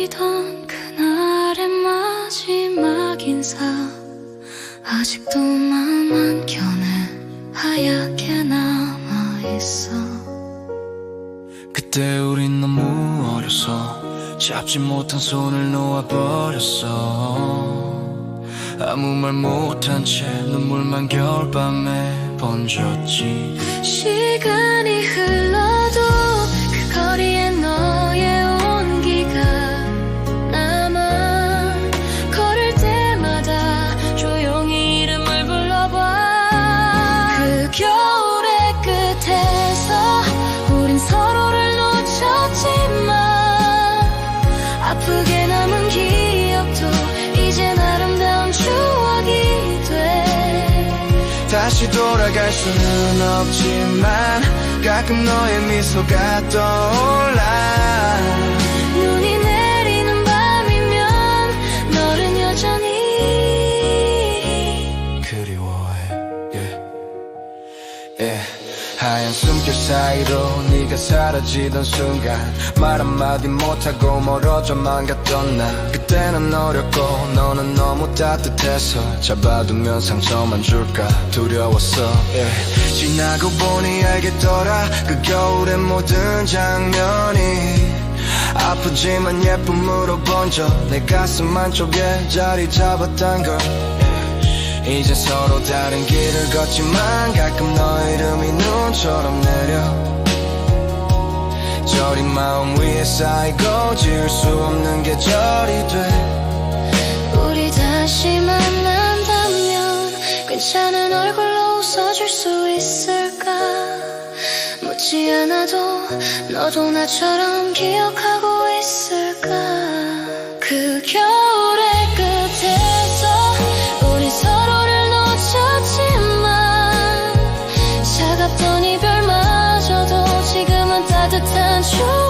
헤어지던 그날의 마지막 인사. 아직도 맘 한켠에 하얗게 남아있어. 그때 우린 너무 어려서 잡지 못한 손을 놓아버렸어. 아무 말 못한 채 눈물만 겨울밤에 번졌지. 시간 다시 돌아갈 수는 없지만 가끔 너의 미소가 떠올라 사이로 네가 사라지던 순간 말 한마디 못하고 멀어져만 갔던 나. 그때는 어렸고 너는 너무 따뜻해서 잡아두면 상처만 줄까 두려웠어. Yeah. 지나고 보니 알겠더라. 그 겨울의 모든 장면이 아프지만 예쁨으로 번져 내 가슴 안쪽에 자리 잡았단 걸. 이제 서로 다른 길을 걷지만 가끔 너 이름이 눈처럼 내 려 저린 마음 위에 쌓이고 지울 수 없는 계절이 돼. 우리 다시 만난다면 괜찮은 얼굴로 웃어줄 수 있을까? 묻지 않아도 너도 나처럼 기억하고 있을까 树